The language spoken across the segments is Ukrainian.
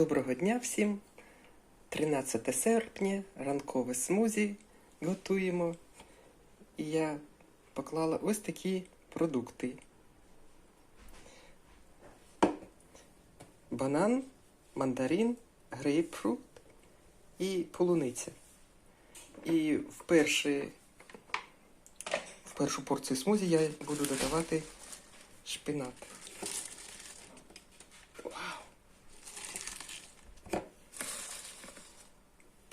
Доброго дня всім. 13 серпня, ранкове смузі готуємо. І я поклала ось такі продукти. Банан, мандарин, грейпфрут і полуниця. І в, перший, в першу порцію смузі я буду додавати шпинат. Вау!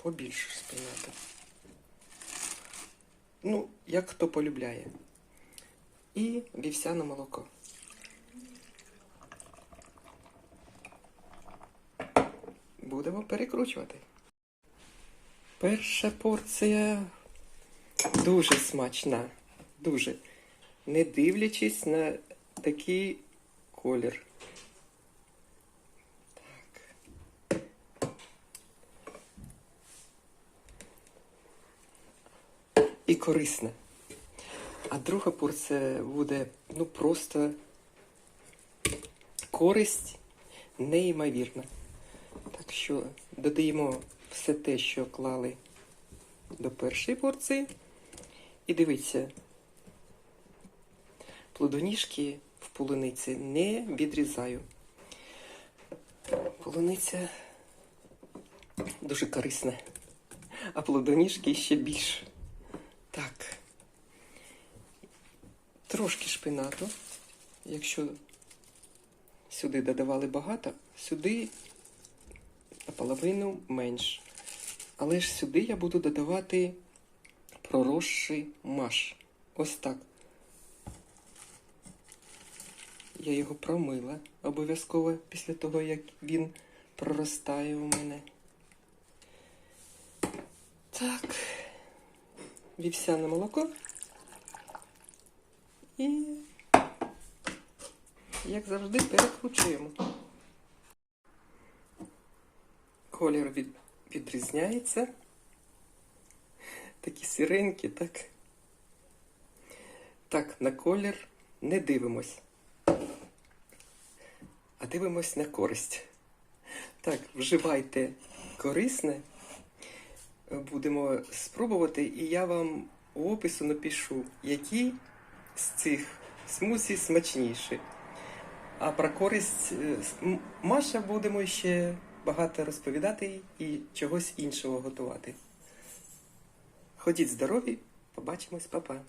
Побільше шпинату. Ну, як хто полюбляє. І вівсяне молоко. Будемо перекручувати. Перша порція дуже смачна. Дуже. Не дивлячись на такий колір. І корисна. А друга порція буде ну просто користь неймовірна. Так що додаємо все те, що клали до першої порції. І дивіться, плодоніжки в полуниці не відрізаю. Полуниця дуже корисна, а плодоніжки ще більше. Так. Трошки шпинату. Якщо сюди додавали багато, сюди наполовину менш. Але ж сюди я буду додавати проросший маш. Ось так. Я його промила обов'язково після того, як він проростає у мене. Так, вівсяне молоко. І, як завжди, перекручуємо. Колір від, відрізняється. Такі сиренькі, так. Так, на колір не дивимось. А дивимось на користь. Так, вживайте корисне. Будемо спробувати, і я вам у опису напишу, які з цих смузі смачніші. А про користь е, Маша будемо ще багато розповідати і чогось іншого готувати. Ходіть здорові, побачимось, па-па.